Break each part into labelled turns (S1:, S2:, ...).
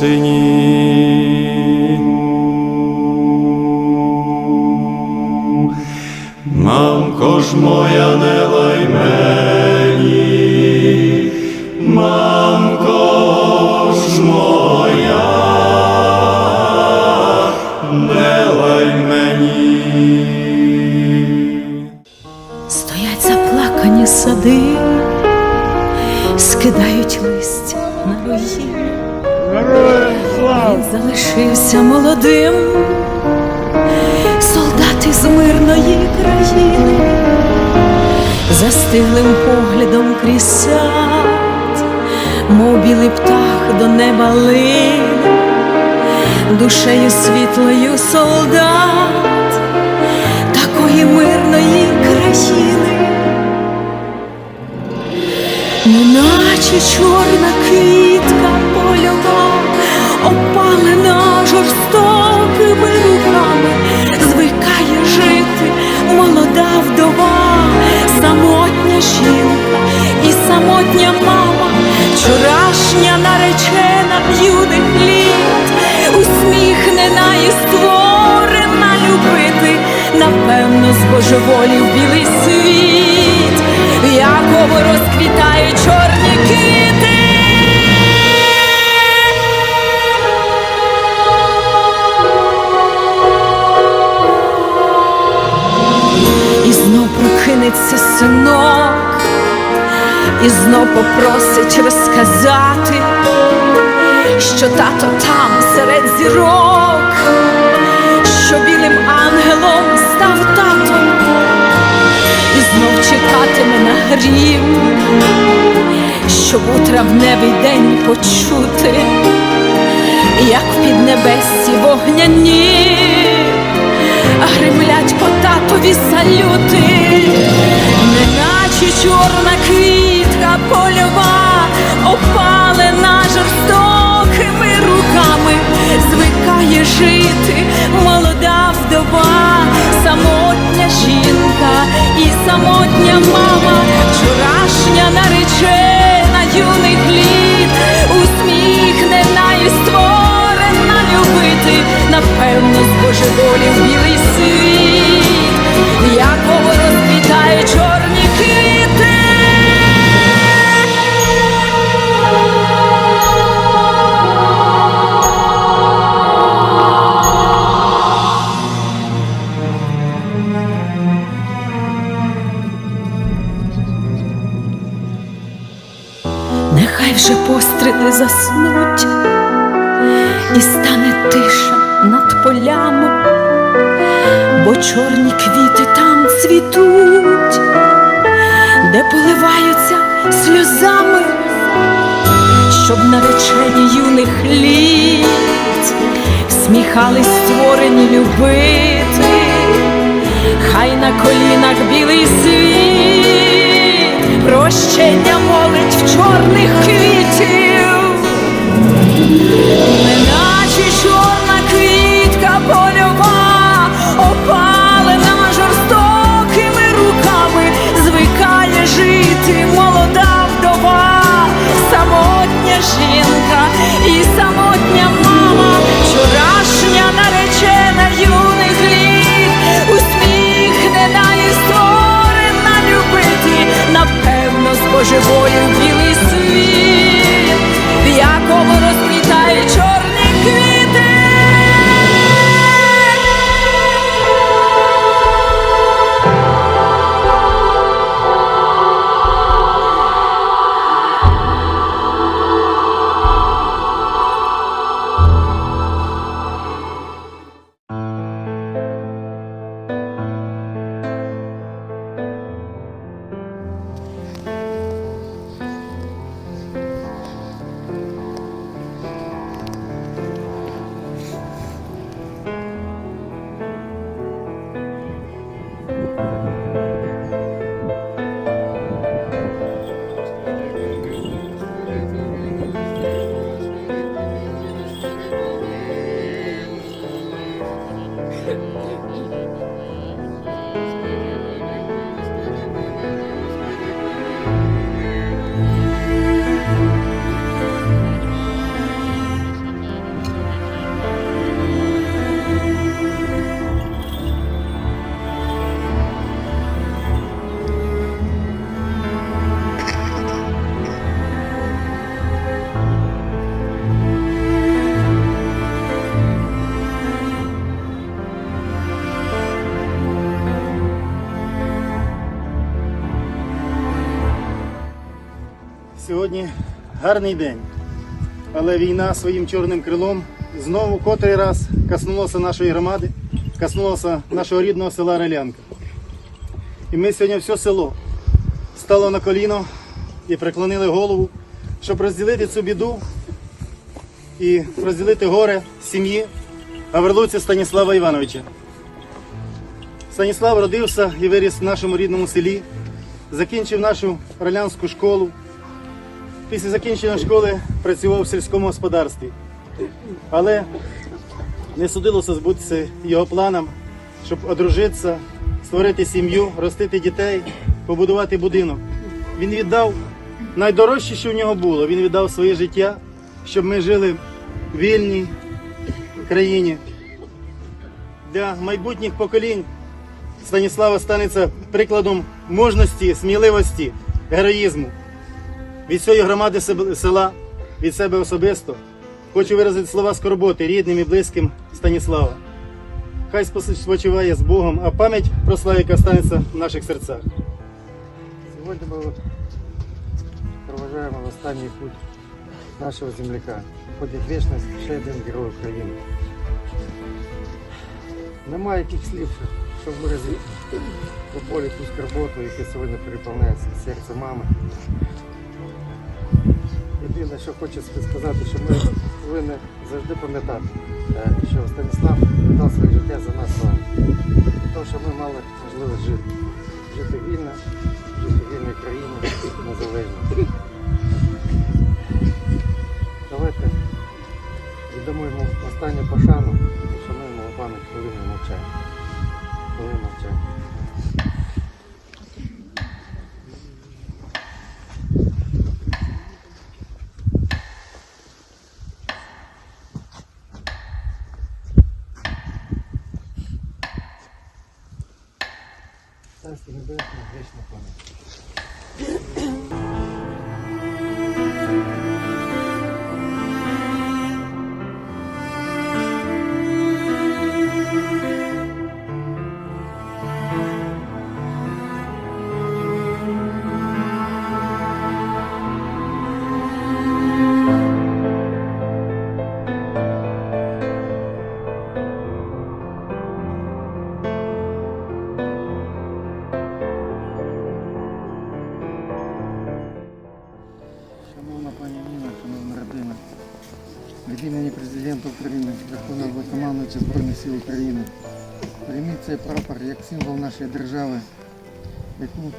S1: по. Мамко ж моя не лай мені, мамко ж моя, не лай мені.
S2: Стоять заплакані сади, скидають листя на руїни. Він залишився молодим, солдат із мирної країни, застиглим поглядом крізь сад, мов білий птах до неба лине, душею світлою солдат такої мирної країни, неначе чорна квітка жорстокими руками, звикає жити молода вдова, самотня жінка і самотня мама, вчорашня наречена юних літ, усміхнена і створена любити, напевно, збожеволів білий світ, в якому розквітають чорні квіти. Попросить розказати, що тато там серед зірок, що білим ангелом став татом, і знов чекатиме на грім, щоб у травневий день почути, як в піднебесі вогняні гримлять по татові салюти, чорна квітка жити молода вдова, самотня жінка і самотня мама, вчорашня наречена юних літ, усміхнена і створена любити, напевно, збожеволів білий світ, Нехай вже постріли заснуть, і стане тиша над полями, бо чорні квіти там цвітуть, де поливаються сльозами, щоб наречені юних літ сміхались створені любити, хай на колінах білий світ, прощення молить в чорних квітів. Неначе чорна квітка польова, опалена жорстокими руками, звикає жити молода вдова, самотня жінка і самотня напевно, збожеволів
S3: Сьогодні гарний день, але війна своїм чорним крилом знову котрий раз коснулася нашої громади, коснулася нашого рідного села Релянка. І ми сьогодні все село стало на коліно і преклонили голову, щоб розділити цю біду і розділити горе сім'ї Гаврилуця Станіслава Івановича. Станіслав родився і виріс в нашому рідному селі, закінчив нашу ролянську школу. Після закінчення школи працював в сільському господарстві. Але не судилося збутися його планам, щоб одружитися, створити сім'ю, ростити дітей, побудувати будинок. Він віддав найдорожче, що в нього було. Він віддав своє життя, щоб ми жили в вільній країні. Для майбутніх поколінь Станіслава станеться прикладом мужності, сміливості, героїзму. Від цієї громади села, від себе особисто, хочу виразити слова скорботи рідним і близьким Станіслава. Хай спочиває з Богом, а пам'ять про Славіка станеться в наших серцях.
S4: Вот провожаем в останній путь нашого земляка. Входить вічність ще один герой України. Немає яких слів, щоб виразити ту болі, ту скорботу, яка сьогодні переповняє серце мами. Єдине, що хочу сказати, що ми повинні завжди пам'ятати, е, що Станіслав віддав своє життя за нас з вами. Того, щоб ми мали можливість жити. Жити вільно, жити в вільній країні, незалежно. Давайте віддамо йому останню пошану і шануємо пам'ять хвилиною мовчання. Хвилиною мовчання. Небесне, вічна від імені президента України, Верховного Головнокомандуюча Збройних сил України, прийміть цей прапор як символ нашої держави, яку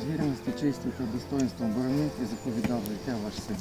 S4: з вірності, честю та достоинством боронить і заповідав життя ваш син.